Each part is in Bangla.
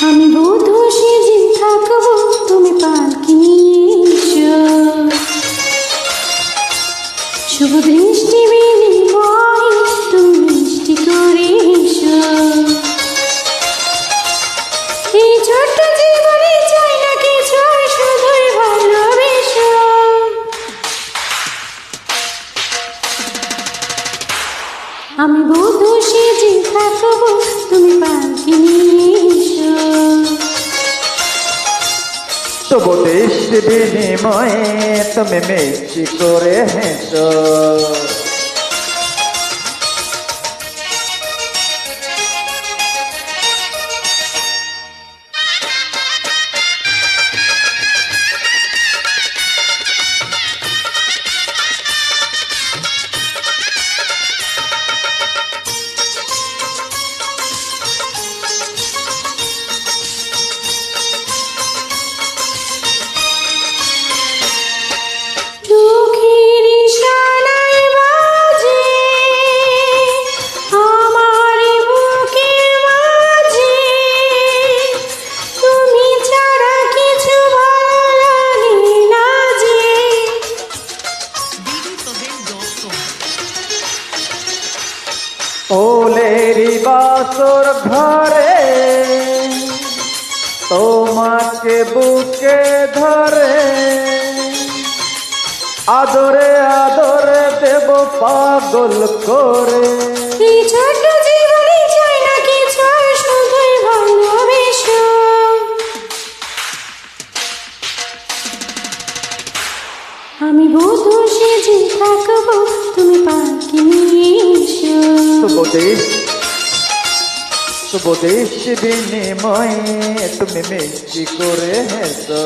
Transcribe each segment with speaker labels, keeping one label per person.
Speaker 1: আমি বধূ সেজে থাকব তুমি পালকি শুভ দৃষ্টি বিনিময় তুমি মিষ্টি করে
Speaker 2: দৃষ্টি বিনিময়ে তুমি মিষ্টি করে হেসো। ওলেরি বাসর ঘরে তোমাকে বুকে ধরে আদরে আদরে দেব পাগল করে।
Speaker 1: এই
Speaker 2: শুভদেশ শুভদেশ বিনিময়ে তুমি মিষ্টি করে হেসো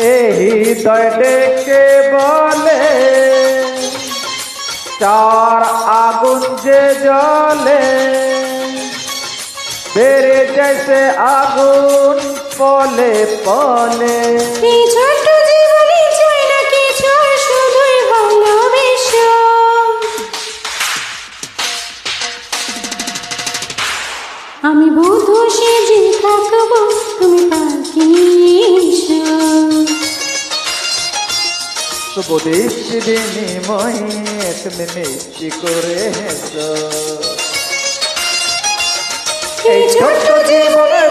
Speaker 2: এই হৃদয় ডেকে বলে? চার আগুন যে জলে বেড়ে যাইছে আগুন পলে পলে।
Speaker 1: এই
Speaker 2: শুভদেশ বিনিময়ে মিষ্টি করে
Speaker 1: এই ছোট্ট জীবনে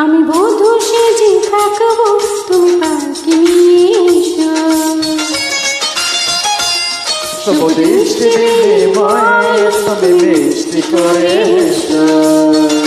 Speaker 1: আমি বধূ সেজে থাকব তুমি নিয়ে। এসো
Speaker 2: শুভদেশ বিনিময়ে তুমি করে